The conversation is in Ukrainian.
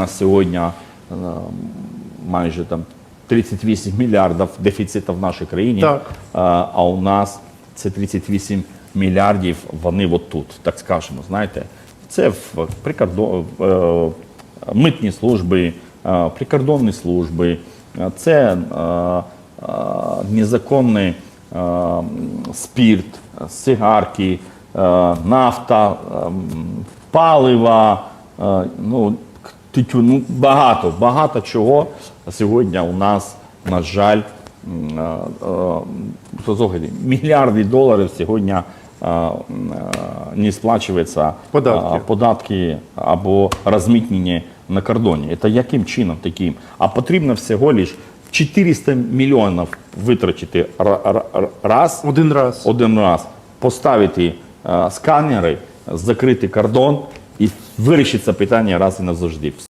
нас сьогодні е, майже там 38 мільярдів дефіциту в нашій країні, Так. Е, а у нас це 38 мільярдів, вони от тут, так скажемо, знаєте. Це в прикордон, е, митні служби, прикордонні служби, це незаконний спірт, сигарки, нафта, е, палива, ну, к- тютюн, ну, багато, багато чого сьогодні у нас, на жаль, е, е, мільярди доларів сьогодні е, не сплачується Податки. податки або розмитнення на кордоні. Це яким чином таким? А потрібно всього лиш 400 мільйонів витратити ра- ра- ра- раз, Один раз. один раз, поставити сканери, закрити кордон і вирішиться питання раз і назавжди.